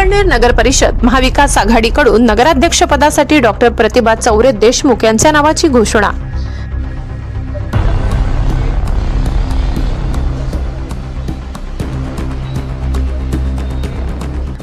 संगमनेर नगर परिषद महाविकास आघाडीकडून नगराध्यक्ष पदासाठी डॉक्टर प्रतिभा चौरे देशमुख यांच्या नावाची घोषणा.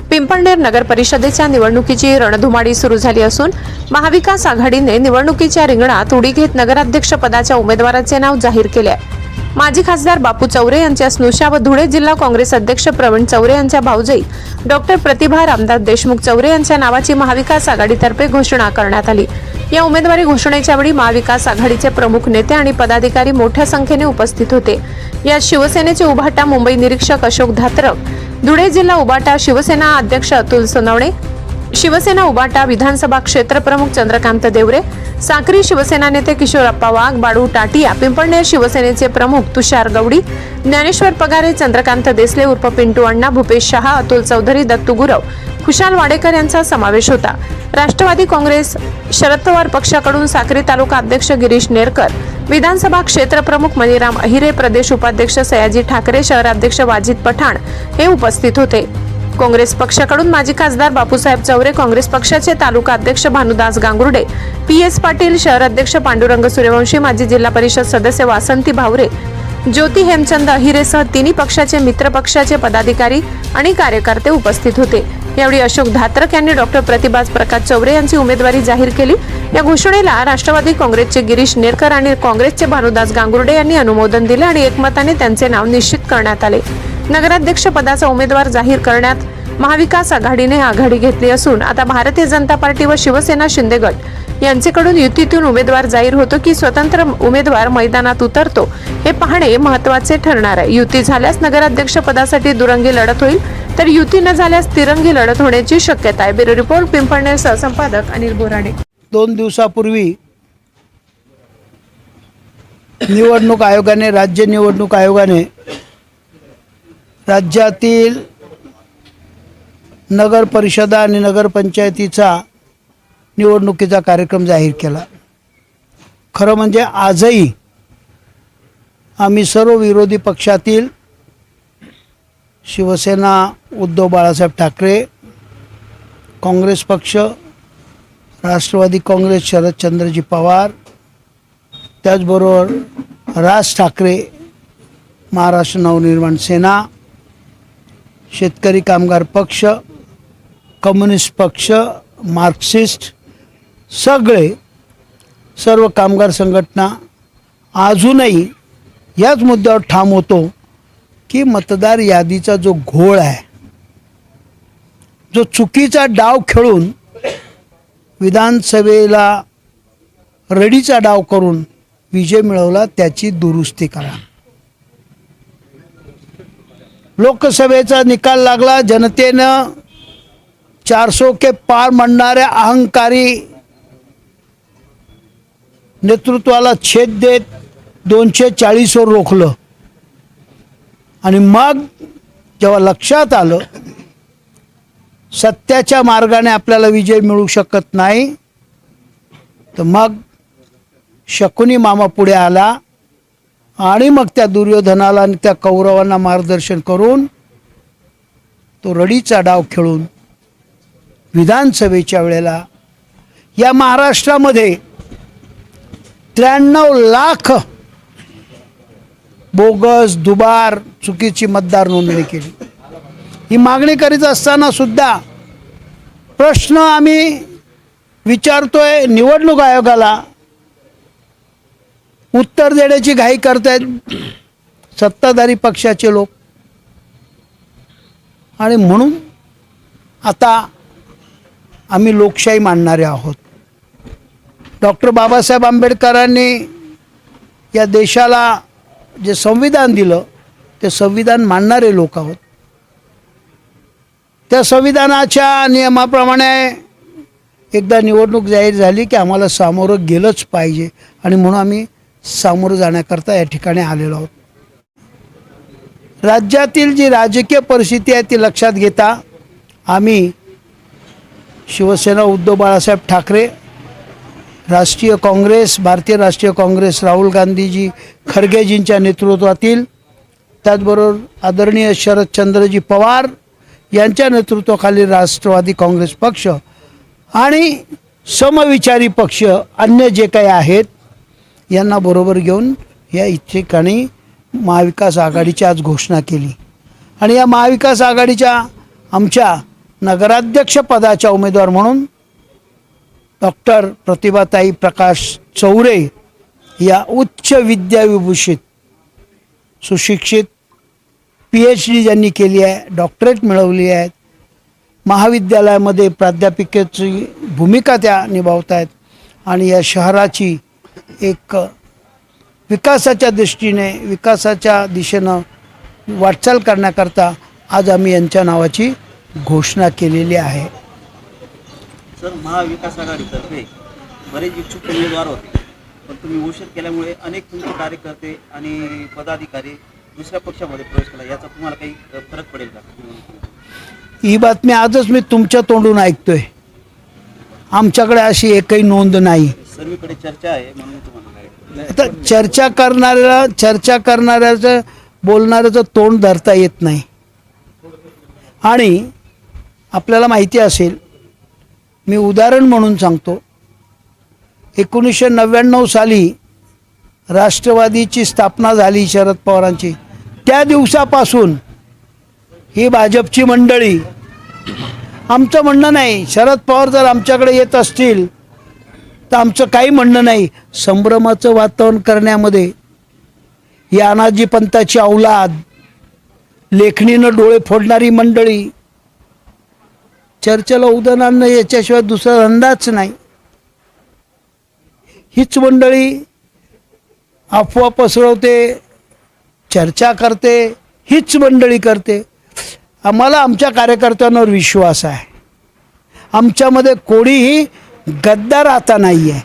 पिंपळनेर नगर परिषदेच्या निवडणुकीची रणधुमाडी सुरू झाली असून महाविकास आघाडीने निवडणुकीच्या रिंगणात उडी घेत नगराध्यक्ष पदाच्या उमेदवाराचे नाव जाहीर केले आहे. माजी खासदार बापू चौरे यांच्या स्नुषा व धुळे जिल्हा काँग्रेस अध्यक्ष प्रवीण चौरे यांच्या भाऊजाई डॉक्टर प्रतिभा रामदास देशमुख चौरे यांच्या नावाची महाविकास आघाडीतर्फे घोषणा करण्यात आली. या उमेदवारी घोषणेच्या वेळी महाविकास आघाडीचे प्रमुख नेते आणि पदाधिकारी मोठ्या संख्येने उपस्थित होते. यात शिवसेनेचे उभाटा मुंबई निरीक्षक अशोक धात्रक धुळे जिल्हा उबाटा शिवसेना अध्यक्ष अतुल सोनवणे शिवसेना उबाटा विधानसभा क्षेत्रप्रमुख चंद्रकांत देवरे साक्री शिवसेना नेते किशोरप्पा वाघ बाळू टाटिया पिंपळनेर शिवसेनेचे प्रमुख तुषार गवडी ज्ञानेश्वर पगारे चंद्रकांत देसले उर्फ पिंटू अण्णा भूपेश शहा अतुल चौधरी दत्तू गुरव खुशाल वाडेकर यांचा समावेश होता. राष्ट्रवादी काँग्रेस शरद पवार पक्षाकडून साक्री तालुका अध्यक्ष गिरीश नेरकर विधानसभा क्षेत्रप्रमुख मणिराम अहिरे प्रदेश उपाध्यक्ष सयाजी ठाकरे शहराध्यक्ष वाजिद पठाण हे उपस्थित होते. काँग्रेस पक्षाकडून माजी खासदार बापूसाहेब चौरे काँग्रेस पक्षाचे तालुका अध्यक्ष भानुदास गांगुर्डे पी एस पाटील शहर अध्यक्ष पांडुरंग सूर्यवंशी माजी जिल्हा परिषद सदस्य वासंती भावरे ज्योती हेमचंद अहिरेसह तिन्ही पक्षाचे मित्र पक्षाचे पदाधिकारी आणि कार्यकर्ते उपस्थित होते. यावेळी अशोक धात्रक यांनी डॉक्टर प्रतिभास प्रकाश चौरे यांची उमेदवारी जाहीर केली. या घोषणेला राष्ट्रवादी काँग्रेसचे गिरीश नेरकर आणि काँग्रेसचे भानुदास गांगुर्डे यांनी अनुमोदन दिले आणि एकमताने त्यांचे नाव निश्चित करण्यात आले. नगराध्यक्ष पदाचा उमेदवार जाहीर करण्यात महाविकास आघाडीने आघाडी घेतली असून आता भारतीय जनता पार्टी व शिवसेना शिंदे गट यांचेकडून युतीतून उमेदवार जाहीर होतो की स्वतंत्र उमेदवार मैदानात उतरतो हे पाहणे महत्त्वाचे ठरणार आहे. युती झाल्यास नगराध्यक्ष पदासाठी दुरंगी लढत होईल तर युती न झाल्यास तिरंगी लढत होण्याची शक्यता आहे. ब्युरो रिपोर्ट पिंपळनेर सहसंपादक अनिल बोराडे. दोन दिवसापूर्वी निवडणूक आयोगाने राज्य निवडणूक आयोगाने राज्यातील नगर परिषदा आणि नगरपंचायतीचा निवडणुकीचा कार्यक्रम जाहीर केला. खरं म्हणजे आजही आम्ही सर्व विरोधी पक्षातील शिवसेना उद्धव बाळासाहेब ठाकरे काँग्रेस पक्ष राष्ट्रवादी काँग्रेस शरदचंद्रजी पवार त्याचबरोबर राज ठाकरे महाराष्ट्र नवनिर्माण सेना शेतकरी कामगार पक्ष कम्युनिस्ट पक्ष मार्क्सिस्ट सगळे सर्व कामगार संघटना अजूनही याच मुद्द्यावर ठाम होतो की मतदार यादीचा जो घोळ आहे जो चुकीचा डाव खेळून विधानसभेला रडीचा डाव करून विजय मिळवला त्याची दुरुस्ती करा. लोकसभेचा निकाल लागला जनतेनं चारसो के पार म्हणणाऱ्या अहंकारी नेतृत्वाला छेद देत दोनशे चाळीसवर रोखलं. आणि मग जेव्हा लक्षात आलं सत्याच्या मार्गाने आपल्याला विजय मिळू शकत नाही तर मग शकुनी मामा पुढे आला आणि मग त्या दुर्योधनाला आणि त्या कौरवांना मार्गदर्शन करून तो रडीचा डाव खेळून विधानसभेच्या वेळेला या महाराष्ट्रामध्ये त्र्याण्णव लाख बोगस दुबार चुकीची मतदार नोंदणी केली. ही मागणी करीत असताना सुद्धा प्रश्न आम्ही विचारतोय निवडणूक आयोगाला. उत्तर देण्याची घाई करतायत सत्ताधारी पक्षाचे लोक. आणि म्हणून आता आम्ही लोकशाही मानणारे आहोत. डॉक्टर बाबासाहेब आंबेडकरांनी या देशाला जे संविधान दिलं ते संविधान मानणारे लोक आहोत. त्या संविधानाच्या नियमाप्रमाणे एकदा निवडणूक जाहीर झाली की आम्हाला सामोरं गेलंच पाहिजे. आणि म्हणून आम्ही सामोरं जाण्याकरता या ठिकाणी आलेलो आहोत. राज्यातील जी राजकीय परिस्थिती आहे ती लक्षात घेता आम्ही शिवसेना उद्धव बाळासाहेब ठाकरे राष्ट्रीय काँग्रेस भारतीय राष्ट्रीय काँग्रेस राहुल गांधीजी खरगेजींच्या नेतृत्वातील त्याचबरोबर आदरणीय शरदचंद्रजी पवार यांच्या नेतृत्वाखाली राष्ट्रवादी काँग्रेस पक्ष आणि समविचारी पक्ष अन्य जे काही आहेत यांना बरोबर घेऊन या ठिकाणी महाविकास आघाडीची आज घोषणा केली. आणि या महाविकास आघाडीच्या आमच्या नगराध्यक्ष पदाच्या उमेदवार म्हणून डॉक्टर प्रतिभाताई प्रकाश चौरे या उच्च विद्याविभूषित सुशिक्षित पी एच डी ज्यांनी केली आहे डॉक्टरेट मिळवली आहेत महाविद्यालयामध्ये प्राध्यापिकेची भूमिका त्या निभावत आहेत आणि या शहराची एक विकासाच्या दृष्टीने विकासाच्या दिशेनं वाटचाल करण्याकरता आज आम्ही यांच्या नावाची घोषणा केलेली आहे. सर महाविकास आघाडीतर्फे बरेच इच्छुक उमेदवार होते पण तुम्ही उशीर केल्यामुळे अनेक तुमचे कार्यकर्ते आणि पदाधिकारी दुसऱ्या पक्षामध्ये प्रवेश केला. याचा तुम्हाला काही फरक पडेल का? ही बातमी आजच मी तुमच्या तोंडून ऐकतोय. आमच्याकडे अशी एकही नोंद नाही. सर्वीकडे चर्चा आहे म्हणून तुम्हाला चर्चा करणाऱ्याला चर्चा करणाऱ्याचं बोलणाऱ्याचं तोंड धरता येत नाही आणि आपल्याला माहिती असेल मी उदाहरण म्हणून सांगतो. एकोणीसशे नव्याण्णव साली राष्ट्रवादीची स्थापना झाली शरद पवारांची. त्या दिवसापासून ही भाजपची मंडळी आमचं म्हणणं नाही शरद पवार जर आमच्याकडे येत असतील तर आमचं काही म्हणणं नाही. संभ्रमाचं वातावरण करण्यामध्ये या अनाजी पंताची अवलाद लेखणीनं डोळे फोडणारी मंडळी चर्चेला उदाहरण याच्याशिवाय दुसरा अंदाज नाही. हीच मंडळी अफवा पसरवते चर्चा करते हीच मंडळी करते. आम्हाला आमच्या कार्यकर्त्यांवर विश्वास आहे. आमच्यामध्ये कोणीही गद्दार आता नाही आहे